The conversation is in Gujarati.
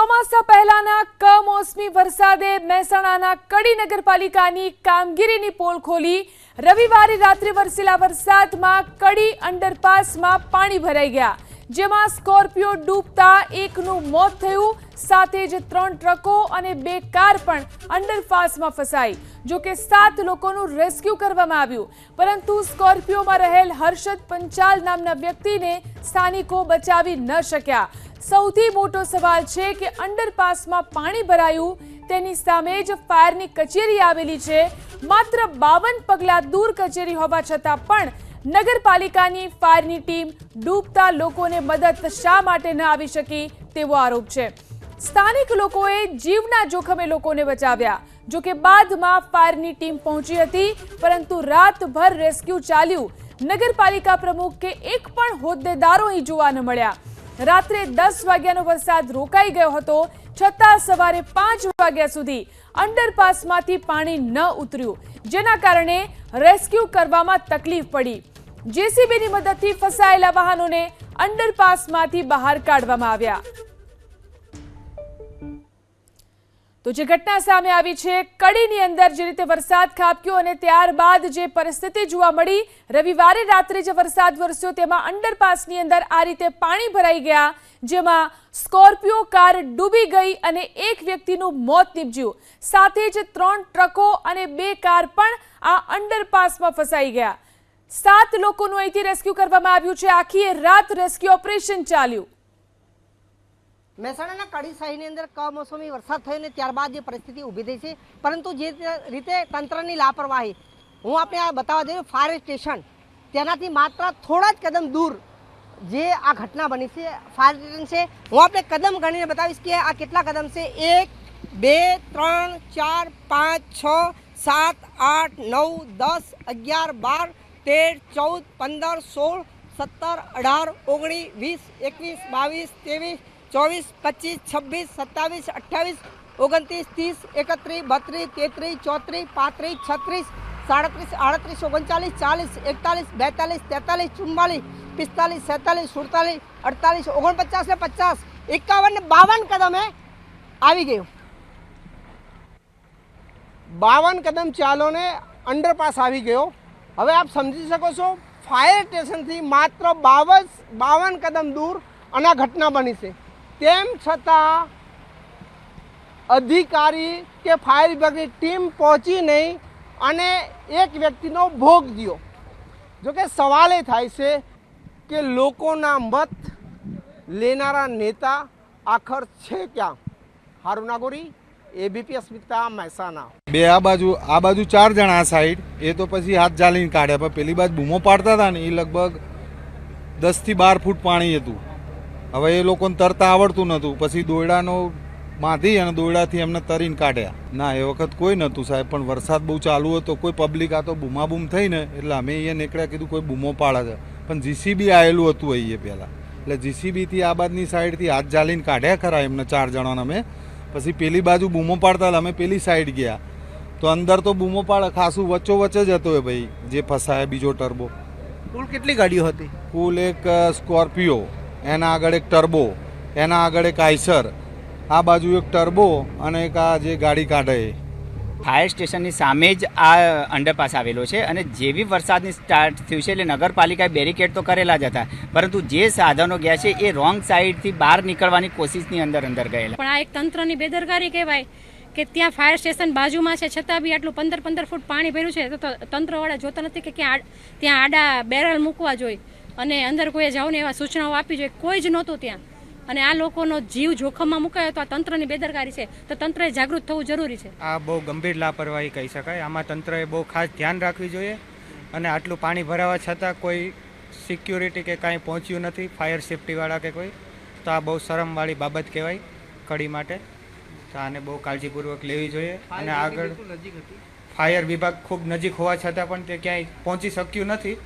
ચોમાસા પહેલાના કમોસમી વરસાદે મહેસાણાના કડી નગરપાલિકાની કામગીરીની પોલ ખોલી. રવિવારે રાત્રે વરસેલા વરસાદમાં કડી અંડરપાસમાં પાણી ભરાઈ ગયા. જેમાં સ્કોર્પિયો ડૂબતા એકનું મોત થયું, સાથે જ ત્રણ ટ્રકો અને બે કાર પણ અંડરપાસમાં ફસાઈ. જો કે સાત લોકોનું રેસ્ક્યુ કરવામાં આવ્યું. પરંતુ સ્કોર્પિયોમાં રહેલ હર્ષદ પંચાલ નામના વ્યક્તિને સ્થાનિકો બચાવી ન શક્યા. સૌથી મોટો સવાલ છે કે અંડરપાસમાં પાણી ભરાયું, તેની સામે જ ફાયરની કચેરી આવેલી છે. માત્ર બાવન પગલા દૂર કચેરી હોવા છતાં પણ નગરપાલિકાની ફાયરની ટીમ ડૂબતા લોકોને મદદ શા માટે ન આવી શકી તેવો આરોપ છે. સ્થાનિક લોકોએ જીવના જોખમે લોકોને બચાવ્યા. જો કે બાદમાં ફાયરની ટીમ પહોંચી હતી, પરંતુ રાતભર રેસ્ક્યુ ચાલ્યું. નગરપાલિકા પ્રમુખ કે એક પણ હોદ્દેદારો અહીં જોવા ન મળ્યા. રાત્રે દસ વાગ્યાનો વરસાદ રોકાઈ ગયો હતો. છતાં સવારે પાંચ વાગ્યા સુધી અંડરપાસમાંથી પાણી ન ઉતર્યું. જેના કારણે રેસ્ક્યુ કરવામાં તકલીફ પડી. જેસીબીની મદદથી ફસાયેલા વાહનોને અંડરપાસમાંથી બહાર કાઢવામાં આવ્યા. તો જે ઘટના સામે આવી છે, કડીની અંદર જે રીતે વરસાદ ખાબક્યો અને ત્યારબાદ જે પરિસ્થિતિ જોવા મળી, રવિવારે રાત્રે જે વરસાદ વરસ્યો, તેમાં અંડરપાસની અંદર આ રીતે પાણી ભરાઈ ગયા, જેમાં સ્કોર્પિયો કાર ડૂબી ગઈ અને એક વ્યક્તિનું મોત નીપજ્યું. સાથે જ ત્રણ ટ્રકો અને બે કાર પણ આ અંડરપાસમાં ફસાઈ ગયા. સાત લોકોનું અહીંથી રેસ્ક્યુ કરવામાં આવ્યું છે. આખી રાત રેસ્ક્યુ ઓપરેશન ચાલ્યું. મહેસાણાના કડી શાહીની અંદર કમોસમી વરસાદ થયો ને ત્યારબાદ જે પરિસ્થિતિ ઊભી થઈ છે. પરંતુ જે રીતે તંત્રની લાપરવાહી, હું આપણે આ બતાવવા જઈએ ફાયર સ્ટેશન તેનાથી માત્ર થોડા જ કદમ દૂર જે આ ઘટના બની છે ફાયર સ્ટેશન છે. હું આપણે કદમ ગણીને બતાવીશ કે આ કેટલા કદમ છે? એક, બે, ત્રણ, ચાર, પાંચ, છ, સાત, આઠ, નવ, દસ, અગિયાર, બાર, તેર, ચૌદ, પંદર, સોળ, સત્તર, અઢાર, ઓગણીસ, વીસ, એકવીસ, બાવીસ, ત્રેવીસ ચોવીસ, પચીસ, છવ્વીસ, સત્તાવીસ, અઠ્ઠાવીસ, ઓગણત્રીસ, ત્રીસ, એકત્રીસ, બત્રીસ, તેત્રીસ, ચોત્રીસ, પાંત્રીસ, છત્રીસ, સાડત્રીસ, આડત્રીસ, ઓગણચાલીસ, ચાલીસ, એકતાલીસ, બેતાલીસ, તેતાલીસ, ચુમ્માલીસ, પિસ્તાલીસ, સેતાલીસ, સુડતાલીસ, અડતાલીસ, ઓગણપચાસ ને પચાસ, એકાવન ને બાવન કદમે આવી ગયું. બાવન કદમ ચાલોને અંડરપાસ આવી ગયો. હવે આપ સમજી શકો છો, ફાયર સ્ટેશનથી માત્ર બાવન બાવન કદમ દૂર અને ઘટના બની છે. તેમ છતાં અધિકારી કે ફાયર વિભાગની ટીમ પહોંચી નહીં અને એક વ્યક્તિનો ભોગ દ્યો. જોકે સવાલ એ થાય છે કે લોકોના મત લેનારા નેતા આખર છે ક્યાં? હારું નાગોરી એબીપી અસ્મિતા મહેસાણા. બે આ બાજુ આ બાજુ ચાર જણા સાઈડ એ તો પછી હાથ ચાલીને કાઢ્યા, પણ પેલી બાજુ બૂમો પાડતા હતા ને એ લગભગ દસથી બાર ફૂટ પાણી હતું. હવે એ લોકોને તરતા આવડતું નહોતું. પછી દોયડાનો બાંધી અને દોયડાથી એમને તરીને કાઢ્યા. ના એ વખત કોઈ નહોતું સાહેબ પણ વરસાદ બહુ ચાલુ હતો કોઈ પબ્લિક આ તો બૂમાબૂમ થઈ ને એટલે અમે અહીંયા નીકળ્યા કીધું કોઈ બૂમો પાડે છે. પણ જીસીબી આવેલું હતું અહીંયા પહેલાં. એટલે જીસીબીથી આ બાજની સાઈડથી હાથ ચાલીને કાઢ્યા ખરા એમને ચાર જણાને અમે. પછી પેલી બાજુ બૂમો પાડતા અમે પેલી સાઈડ ગયા. તો અંદર તો બૂમો પાડે ખાસું વચ્ચો વચ્ચે જ હતો એ ભાઈ જે ફસાયા બીજો ટર્બો. કુલ કેટલી ગાડીઓ હતી? કુલ એક સ્કોર્પિયો. એના આગળ એક ટર્બો એના આગળ એક આઈસર આ બાજુ એક ટર્બો અને એક આ જે ગાડી કાઢે. એ ફાયર સ્ટેશનની સામે જ આ અંડરપાસ આવેલો છે અને જેવી વરસાદની સ્ટાર્ટ થયું છે એટલે નગરપાલિકાએ બેરિકેડ તો કરેલા જ હતા પરંતુ જે સાધનો ગયા છે એ રોંગ સાઈડથી બહાર નીકળવાની કોશિશની અંદર અંદર ગયેલા. પણ આ એક તંત્રની બેદરકારી કહેવાય કે ત્યાં ફાયર સ્ટેશન બાજુમાં છે છતાં બી આટલું પંદર પંદર ફૂટ પાણી ભર્યું છે તો તંત્રવાળા જોતા નથી કે ક્યાં ત્યાં આડા બેરલ મૂકવા જોઈએ. અને અંદર કોઈએ જાવ ને એવા સૂચનાઓ આપી જોઈએ કોઈ જ નહોતું ત્યાં. અને આ લોકોનો જીવ જોખમમાં મુકાયો તો આ તંત્રની બેદરકારી છે. તો તંત્રએ જાગૃત થવું જરૂરી છે. આ બહુ ગંભીર લાપરવાહી કહી શકાય. આમાં તંત્રએ બહુ ખાસ ધ્યાન રાખવી જોઈએ અને આટલું પાણી ભરાવા છતાં કોઈ સિક્યુરિટી કે કાંઈ પહોંચ્યું નથી ફાયર સેફટીવાળા કે કોઈ તો આ બહુ શરમવાળી બાબત કહેવાય કડી માટે. તો આને બહુ કાળજીપૂર્વક લેવી જોઈએ અને આગળ ફાયર વિભાગ ખૂબ નજીક હોવા છતાં પણ તે ક્યાંય પહોંચી શક્યું નથી.